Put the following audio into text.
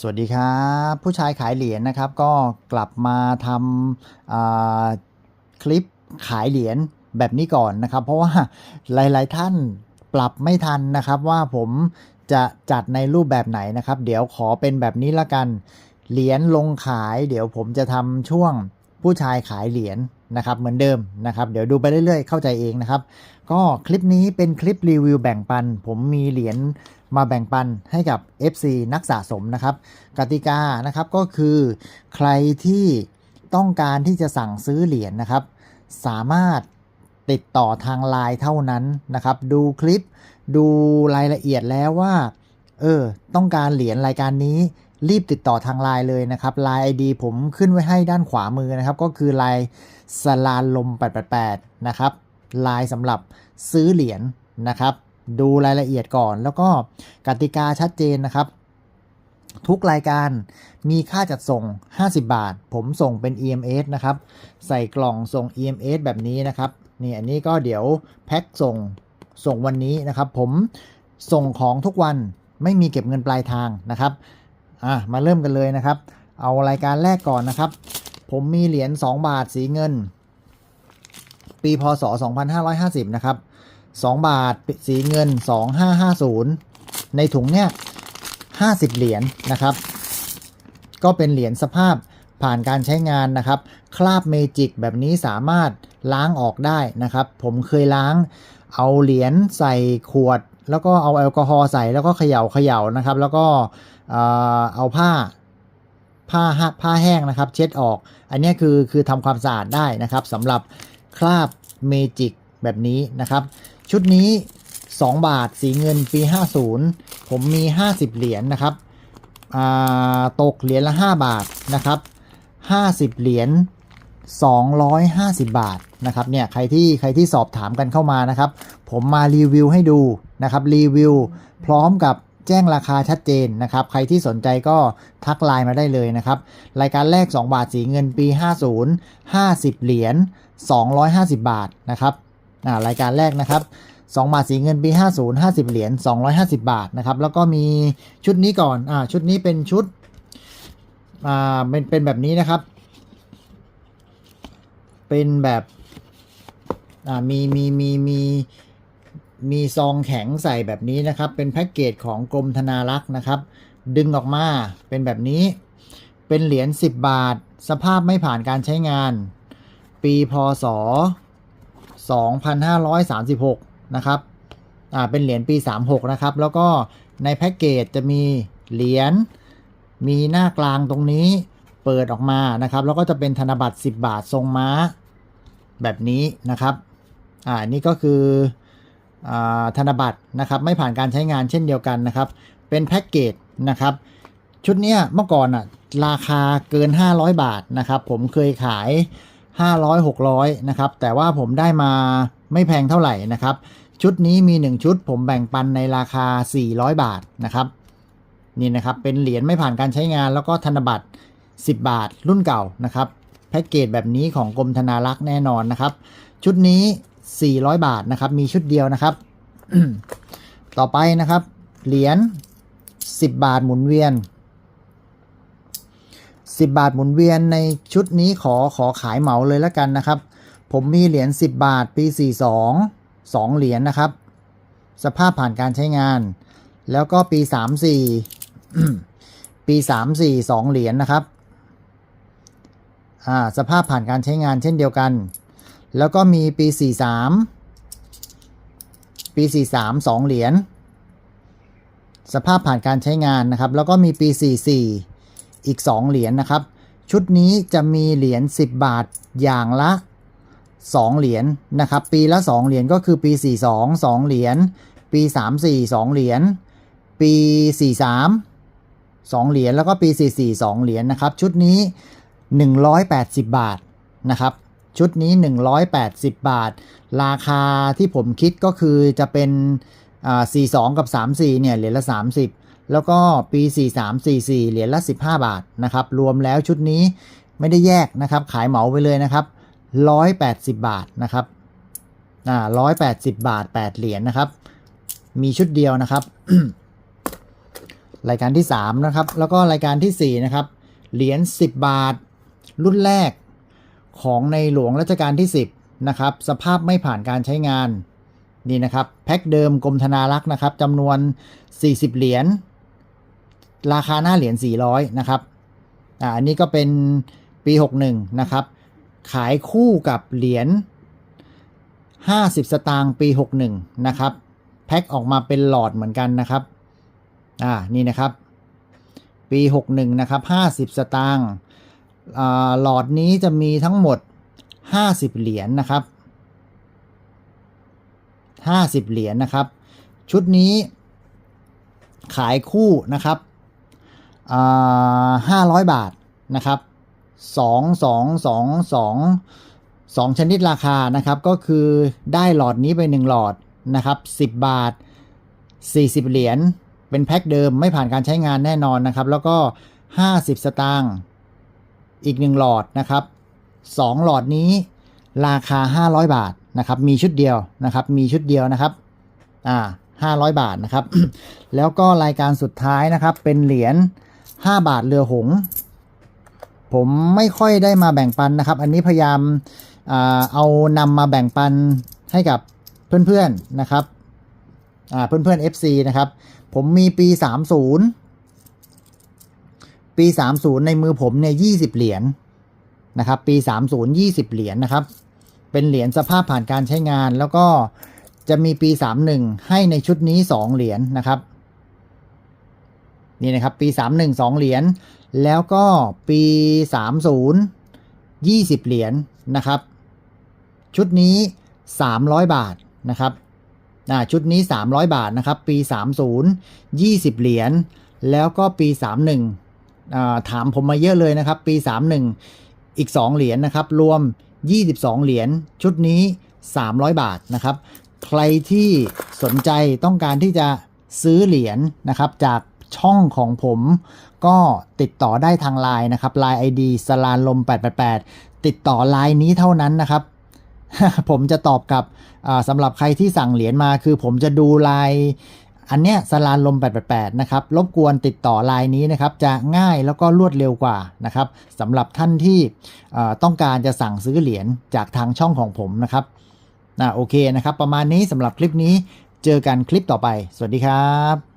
สวัสดีครับ ผู้ชายขายเหรียญนะครับ ก็กลับมาทำคลิปขายเหรียญแบบนี้ก่อนนะครับ เพราะว่าหลาย ๆ ท่านปรับไม่ทันนะครับ ว่าผมจะจัดในรูปแบบไหนนะครับ เดี๋ยวขอเป็นแบบนี้ละกัน เหรียญลงขาย เดี๋ยวผมจะทำช่วงผู้ชายขายเหรียญนะครับเหมือนเดิมนะครับเดี๋ยวดูไปเรื่อยๆ เข้าใจเองนะครับ ก็คลิปนี้เป็นคลิปรีวิวแบ่งปัน ผมมีเหรียญ มาแบ่งปันให้กับ FC นักสะสมนะครับ กติกานะครับก็คือใครที่ต้องการที่จะสั่งซื้อเหรียญนะครับ สามารถติดต่อทางไลน์เท่านั้นนะครับ ดูคลิปดูรายละเอียดแล้วว่า เออ ต้องการเหรียญรายการนี้รีบติดต่อทางไลน์เลยนะครับไลน์ ID ผมขึ้นไว้ให้ด้านขวามือนะครับ ก็คือไลน์สลาลม 888 นะครับไลน์สำหรับซื้อเหรียญนะครับ ดูรายละเอียดก่อน แล้วก็กติกาชัดเจนนะครับ ทุกรายการมีค่าจัดส่ง 50 บาท ผมส่งเป็น EMS นะครับ ใส่กล่องส่ง EMS แบบนี้นะครับนี่อันนี้ก็เดี๋ยวแพ็คส่งส่งวันนี้นะครับ ผมส่งของทุกวันไม่มีเก็บเงินปลายทางนะครับอะมาเริ่มกันเลยนะครับ เอารายการแรกก่อนนะครับ ผมมีเหรียญ2บาทสีเงิน ปีพศ 2550 นะครับ 2 บาท สีเงิน 2550 ในถุงเนี่ย50 เหรียญนะครับ ก็เป็นเหรียญสภาพผ่านการใช้งานนะครับ คราบเมจิกแบบนี้สามารถล้างออกได้นะครับ ผมเคยล้างเอาเหรียญใส่ขวด แล้วก็เอาแอลกอฮอล์ใส่แล้วก็เขย่าเขย่านะครับ แล้วก็เอ่อเอาผ้าผ้าผ้าแห้งนะครับ เช็ดออก อันนี้คือคือทำความสะอาดได้นะครับสำหรับคราบเมจิกแบบนี้นะครับ ชุดนี้ 2 บาทสีเงินปี 50 ผมมี 50 เหรียญนะครับตกเหรียญละ 5 บาทนะครับ 50 เหรียญ250 บาทนะครับเนี่ยใครที่ใครที่สอบถามกันเข้ามานะครับ ผมมารีวิวให้ดูนะครับรีวิวพร้อมกับแจ้งราคาชัดเจนนะครับ ใครที่สนใจก็ทักไลน์มาได้เลยนะครับ รายการแรก 2 บาทสีเงินปี 50 50 เหรียญ250 บาทนะครับ รายการแรกนะครับ2บาทสีเงินปี 50 50 เหรียญ 250 บาทนะครับ แล้วก็มีชุดนี้ก่อนอ่าชุดนี้เป็นชุดอ่าเป็นเป็นแบบนี้นะครับ เป็นแบบอ่ามีมีมีมีมีซองแข็งใส่แบบนี้นะครับ เป็นแพ็กเกจของกรมธนารักษ์นะครับ ดึงออกมาเป็นแบบนี้ เป็นเหรียญ 10 บาท สภาพไม่ผ่านการใช้งาน ปีพศ 2536 นะครับ อ่า เป็นเหรียญปี 36 นะครับ แล้วก็ในแพ็กเกจจะมีเหรียญ มีหน้ากลางตรงนี้เปิดออกมานะครับ แล้วก็จะเป็นธนบัตร 10 บาททรงม้าแบบนี้นะครับ อ่า นี่ก็คืออ่าธนบัตรนะครับ ไม่ผ่านการใช้งานเช่นเดียวกันนะครับ เป็นแพ็กเกจนะครับ ชุดเนี้ยเมื่อก่อนอะราคาเกิน 500 บาทนะครับ ผมเคยขาย 500 600นะครับแต่ว่าผมได้มาไม่แพงเท่าไหร่นะครับ ชุดนี้มี 1 ชุด ผมแบ่งปันในราคา 400 บาทนะครับนี่นะครับเป็นเหรียญไม่ผ่านการใช้งานแล้วก็ธนบัตร 10 บาทรุ่นเก่านะครับแพ็กเกจแบบนี้ของกรมธนารักษ์แน่นอนนะครับ ชุดนี้ 400 บาทนะครับ มีชุดเดียวนะครับ ต่อไปนะครับ เหรียญ10 บาทหมุนเวียน 10 บาทหมุนเวียนในชุดนี้ขอขอขายเหมาเลยแล้วกันนะครับ ผมมีเหรียญ10 บาทปี 42 2 เหรียญนะครับ สภาพผ่านการใช้งาน แล้วก็ปี 34 ปี 34 2 เหรียญนะครับอ่าสภาพผ่านการใช้งานเช่นเดียวกัน แล้วก็มีปี 43 ปี 43 2 เหรียญสภาพผ่านการใช้งานนะครับ แล้วก็มีปี 44 อีก 2 เหรียญนะครับ ชุดนี้จะมีเหรียญ10 บาทอย่างละ 2 เหรียญนะครับ ปีละ 2 เหรียญก็คือปี 42 2 เหรียญ ปี 34 2 เหรียญ ปี 43 2 เหรียญแล้วก็ปี 44 2 เหรียญนะครับ ชุดนี้ 180 บาทนะครับ ชุดนี้ 180 บาท ราคาที่ผมคิดก็คือจะเป็นอ่า42 กับ 34 เนี่ย เหรียญละ 30 แล้วก็ปี 43 44 เหรียญละ 15 บาทนะครับ รวมแล้วชุดนี้ไม่ได้แยกนะครับ ขายเหมาไปเลยนะครับ 180 บาทนะครับ อ่า 180 บาท 8 เหรียญนะครับ มีชุดเดียวนะครับ รายการที่ 3 นะครับ แล้วก็รายการทีสี่ 4 นะครับ เหรียญ 10 บาท รุ่นแรกของในหลวงรัชกาลที่ 10 นะครับ สภาพไม่ผ่านการใช้งานนี่นะครับ แพ็คเดิมกรมธนารักษ์นะครับจำนวน 40 เหรียญ ราคาหน้าเหรียญ400 นะครับอ่าอันนี้ก็เป็นปี 61 นะครับ ขายคู่กับเหรียญ50 สตางค์ปี 61 นะครับ แพ็คออกมาเป็นหลอดเหมือนกันนะครับอ่านี่นะครับ ปี 61 นะครับ 50 สตางค์อ่าหลอดนี้จะมีทั้งหมด 50 เหรียญนะครับ 50 เหรียญนะครับ ชุดนี้ขายคู่นะครับ อ่า500บาทนะครับสองสองสองสองสองชนิดราคานะครับก็คือได้หลอดนี้ไป1หลอดนะครับ10บาท40เหรียญเป็นแพ็คเดิมไม่ผ่านการใช้งานแน่นอนนะครับ แล้วก็50สตางค์อีก1หลอดนะครับ2หลอดนี้ราคา500บาทนะครับมีชุดเดียวนะครับมีชุดเดียวนะครับอ่า500บาทนะครับ แล้วก็รายการสุดท้ายนะครับเป็นเหรียญ 5 บาทเรือหง ผมไม่ค่อยได้มาแบ่งปันนะครับ อันนี้พยายามเอานำมาแบ่งปันให้กับเพื่อนๆนะครับอ่าเพื่อนๆ FC นะครับ ผมมีปี 30 ปี 30 ในมือผมเนี่ย20 เหรียญนะครับ ปี 30 20 เหรียญนะครับ เป็นเหรียญสภาพผ่านการใช้งาน แล้วก็จะมีปี 31 ให้ในชุดนี้ 2 เหรียญนะครับ นี่นะครับปี 31 2 เหรียญ แล้วก็ปี 30 20 เหรียญนะครับ ชุดนี้ 300 บาทนะครับชุดนี้ 300 บาทนะครับ ปี 30 20 เหรียญ แล้วก็ปี 31อ่าถามผมมาเยอะเลยนะครับ ปี 31 อีก 2 เหรียญนะครับ รวม 22 เหรียญ ชุดนี้ 300 บาทนะครับ ใครที่สนใจต้องการที่จะซื้อเหรียญนะครับจาก ช่องของผมก็ติดต่อได้ทางไลน์นะครับ Line ID สลานลม 888 ติดต่อไลน์นี้เท่านั้นนะครับ ผมจะตอบกับสำหรับใครที่สั่งเหรียญมาคือผมจะดูไลน์อันเนี้ยสลานลม 888 นะครับ รบกวนติดต่อไลน์นี้นะครับ จะง่ายแล้วก็รวดเร็วกว่านะครับสำหรับท่านที่ต้องการจะสั่งซื้อเหรียญจากทางช่องของผมนะครับอโอเคนะครับ ประมาณนี้สำหรับคลิปนี้ เจอกันคลิปต่อไป สวัสดีครับ